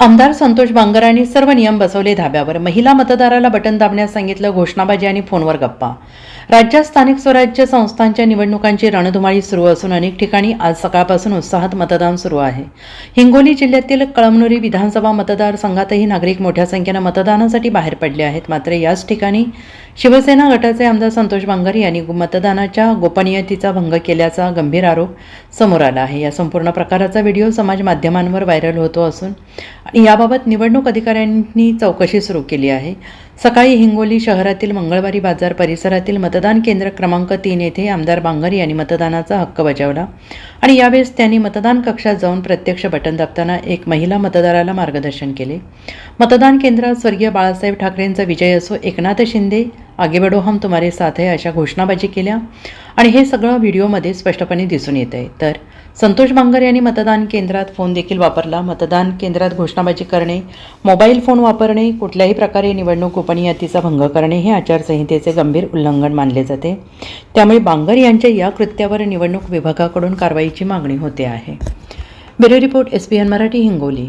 आमदार संतोष बांगरांनी सर्व नियम बसवले धाब्यावर. महिला मतदाराला बटन दाबण्यास सांगितलं घोषणाबाजी आणि फोनवर गप्पा. राज्यात स्थानिक स्वराज्य संस्थांच्या निवडणुकांची रणधुमाळी सुरू असून अनेक ठिकाणी आज सकाळपासून उत्साहात मतदान सुरू आहे. हिंगोली जिल्ह्यातील कळमनुरी विधानसभा मतदारसंघातही नागरिक मोठ्या संख्येनं मतदानासाठी बाहेर पडले आहेत. मात्र याच ठिकाणी शिवसेना गटाचे आमदार संतोष बांगर यांनी मतदानाच्या गोपनीयतेचा भंग केल्याचा गंभीर आरोप समोर आला आहे. या संपूर्ण प्रकाराचा व्हिडिओ समाज माध्यमांवर व्हायरल होतो असून आणि याबाबत निवडणूक अधिकाऱ्यांनी चौकशी सुरू केली आहे. सकाळी हिंगोली शहरातील मंगळवारी बाजार परिसरातील मतदान केंद्र क्रमांक तीन येथे आमदार बांगर यांनी मतदानाचा हक्क बजावला आणि यावेळेस त्यांनी मतदान कक्षात जाऊन प्रत्यक्ष बटन दाबताना एक महिला मतदाराला मार्गदर्शन केले. मतदान केंद्रात स्वर्गीय बाळासाहेब ठाकरेंचा विजय असो एकनाथ शिंदे आगे बडो हम तुम्हारे साथ है अशा घोषणाबाजी केल्या. आणि हे सगळं व्हिडिओमध्ये स्पष्टपणे दिसून येत आहे तर संतोष बांगर यांनी मतदान केंद्रात फोन देखील वापरला. मतदान केंद्रात घोषणाबाजी करणे मोबाईल फोन वापरणे कुठल्याही प्रकारे निवडणूक गोपनीयतेचा भंग करणे हे आचारसंहितेचे गंभीर उल्लंघन मानले जाते. त्यामुळे बांगर यांच्या या कृत्यावर निवडणूक विभागाकडून कारवाईची मागणी होते आहे. Bureau report S P N Marathi Hingoli.